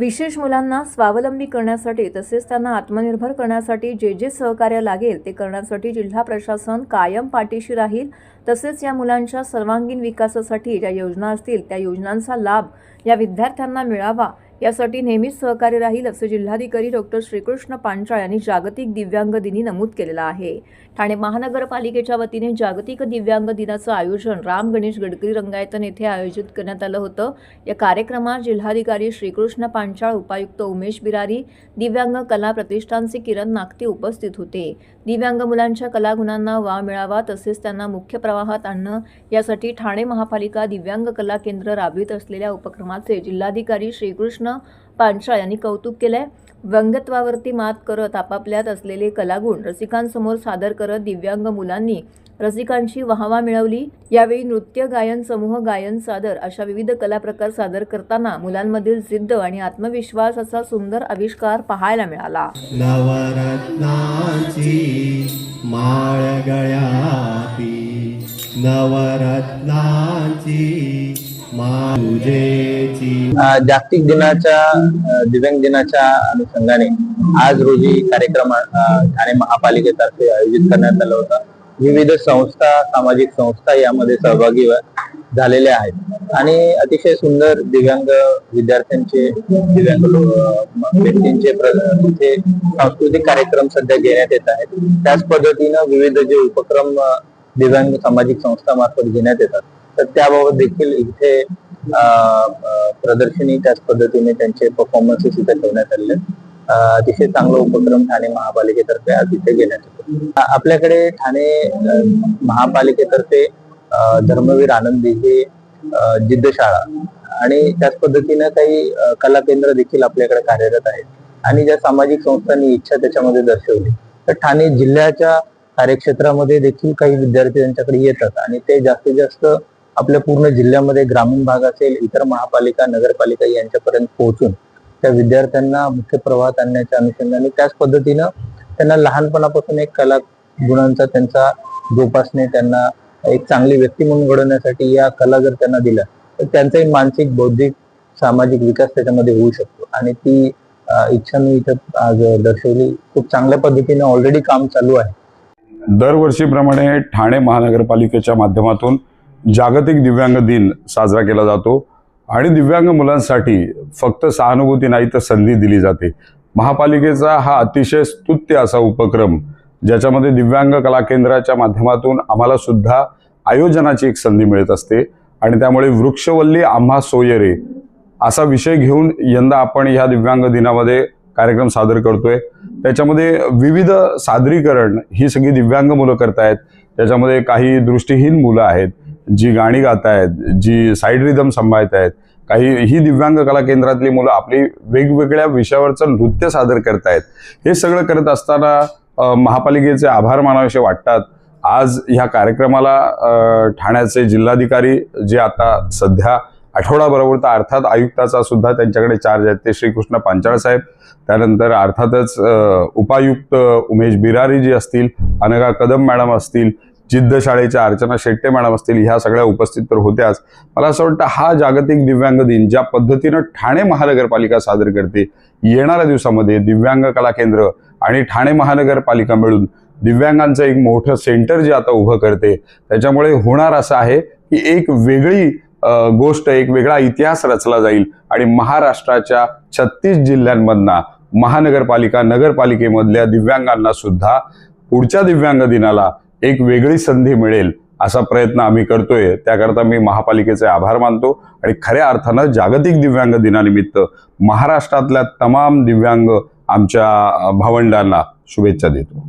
विशेष मुलांना स्वावलंबी करण्यासाठी तसेच त्यांना आत्मनिर्भर करण्यासाठी जे जे सहकार्य लागेल ते करण्यासाठी जिल्हा प्रशासन कायम पाठीशी राहील. तसेच या मुलांच्या सर्वांगीण विकासासाठी ज्या योजना असतील त्या योजनांचा लाभ या विद्यार्थ्यांना मिळावा. यासाठी नेहमीच सहकार्य राहील असं जिल्हाधिकारी डॉक्टर श्रीकृष्ण पांचाळ यांनी जागतिक दिव्यांग दिनी नमूद केलेलं आहे. ठाणे महानगरपालिकेच्या वतीने जागतिक दिव्यांग दिनाचं आयोजन राम गणेश गडकरी रंगायतन येथे आयोजित करण्यात आलं होतं. या कार्यक्रमात जिल्हाधिकारी श्रीकृष्ण पांचाळ उपायुक्त उमेश बिरारी दिव्यांग कला प्रतिष्ठानचे किरण नागते उपस्थित होते. दिव्यांग मुलांच्या कलागुणांना वाव मिळावा तसेच त्यांना मुख्य प्रवाहात आणणं यासाठी ठाणे महापालिका दिव्यांग कला केंद्र राबवित असलेल्या उपक्रमाचे जिल्हाधिकारी श्रीकृष्ण पांचाळ यांनी कौतुक केलंय. व्यंगत्वावरती मात करत आपापल्यात असलेले कलागुण रसिकांसमोर सादर करत दिव्यांग मुलांनी रसिकांची वाहवा मिळवली. यावेळी नृत्य गायन समूह गायन सादर अशा विविध कलाप्रकार सादर करताना मुलांमधील जिद्द आणि आत्मविश्वास असा सुंदर आविष्कार पाहायला मिळाला. नवरत्नाची माळ गळ्याती नवरत्नाची जागतिक दिनाच्या दिव्यांग दिनाच्या अनुषंगाने आज रोजी कार्यक्रम ठाणे महापालिकेतर्फे आयोजित करण्यात आला होता. विविध संस्था सामाजिक संस्था यामध्ये सहभागी व- झालेल्या आहेत. आणि अतिशय सुंदर दिव्यांग विद्यार्थ्यांचे दिव्यांग व्यक्तींचे तिथे सांस्कृतिक कार्यक्रम सध्या घेण्यात येत आहेत. त्याच पद्धतीनं विविध जे उपक्रम दिव्यांग सामाजिक संस्थामार्फत घेण्यात येतात. तर त्याबाबत देखील इथे प्रदर्शनी त्याच पद्धतीने त्यांचे परफॉर्मन्सेस इथे ठेवण्यात आले अतिशय चांगला उपक्रम ठाणे महापालिकेतर्फे आज इथे घेण्यात येतो. आपल्याकडे ठाणे महापालिकेतर्फे धर्मवीर आनंदी हे जिद्दशाळा जिद्द शाळा आणि त्याच पद्धतीनं काही कला केंद्र देखील आपल्याकडे कार्यरत आहेत आणि ज्या सामाजिक संस्थांनी इच्छा त्याच्यामध्ये दर्शवली. तर ठाणे जिल्ह्याच्या कार्यक्षेत्रामध्ये देखील काही विद्यार्थी त्यांच्याकडे येतात आणि ते जास्तीत जास्त आपल्या पूर्ण जिल्ह्यामध्ये ग्रामीण भाग असेल इतर महापालिका नगरपालिका यांच्यापर्यंत पोहोचून त्या विद्यार्थ्यांना मुख्य प्रवाहात आणण्याच्या अनुषंगाने त्याच पद्धतीनं त्यांना लहानपणापासून एक कला गुणांचा त्यांचा जोपासणे त्यांना एक चांगली व्यक्ती म्हणून घडवण्यासाठी या कला जर त्यांना दिल्या तर त्यांचाही मानसिक बौद्धिक सामाजिक विकास त्याच्यामध्ये होऊ शकतो. आणि ती इच्छा मी इथं आज दर्शवली. खूप चांगल्या पद्धतीने ऑलरेडी काम चालू आहे. दरवर्षीप्रमाणे ठाणे महानगरपालिकेच्या माध्यमातून जागतिक दिव्यांग दिन साजरा केला जातो आणि दिव्यांग मुलांसाठी फक्त सहानुभूती नाही तर संधी दिली जाते. महापालिकेचा हा अतिशय स्तुत्य असा उपक्रम ज्याच्यामध्ये दिव्यांग कला केंद्राच्या माध्यमातून आम्हाला सुद्धा आयोजनाची एक संधी मिळत असते आणि त्यामुळे वृक्षवल्ली आम्हा सोयरे असा विषय घेऊन यंदा आपण ह्या दिव्यांग दिनामध्ये कार्यक्रम सादर करतोय. त्याच्यामध्ये विविध सादरीकरण ही सगळी दिव्यांग मुलं करतायत. त्याच्यामध्ये काही दृष्टीहीन मुलं आहेत. जी गाणी गात आहेत जी साईड रिदम सांभाळत आहेत काही ही दिव्यांग कला केंद्रातली मुलं आपली वेगवेगळ्या विषयावरचं नृत्य सादर करतायत. हे सगळं करत असताना महापालिकेचे आभार मानावेसे वाटतात. आज ह्या कार्यक्रमाला ठाण्याचे जिल्हाधिकारी जे आता सध्या आठवडाभरावर तर अर्थात आयुक्ताचा सुद्धा त्यांच्याकडे चार्ज आहेत ते श्रीकृष्ण पांचाळ साहेब. त्यानंतर अर्थातच उपायुक्त उमेश बिरारी जी असतील अनघा कदम मॅडम असतील जिद्द शाळेच्या अर्चना शेट्टे मॅडम असतील ह्या सगळ्या उपस्थित तर होत्याच. मला असं वाटतं हा जागतिक दिव्यांग दिन ज्या पद्धतीनं ठाणे महानगरपालिका सादर करते येणाऱ्या दिवसामध्ये दिव्यांग कला केंद्र आणि ठाणे महानगरपालिका मिळून दिव्यांगांचं एक मोठं सेंटर जे आता उभं करते त्याच्यामुळे होणार असं आहे की एक वेगळी गोष्ट एक वेगळा इतिहास रचला जाईल आणि महाराष्ट्राच्या छत्तीस जिल्ह्यांमधना महानगरपालिका नगरपालिकेमधल्या दिव्यांगांना सुद्धा पुढच्या दिव्यांग दिनाला एक वेगळी संधी मिळेल असा प्रयत्न आम्ही करतोय. त्याकरता मी महापालिकेचे आभार मानतो आणि खऱ्या अर्थानं जागतिक दिव्यांग दिनानिमित्त महाराष्ट्रातल्या तमाम दिव्यांग आमच्या भावंडांना शुभेच्छा देतो.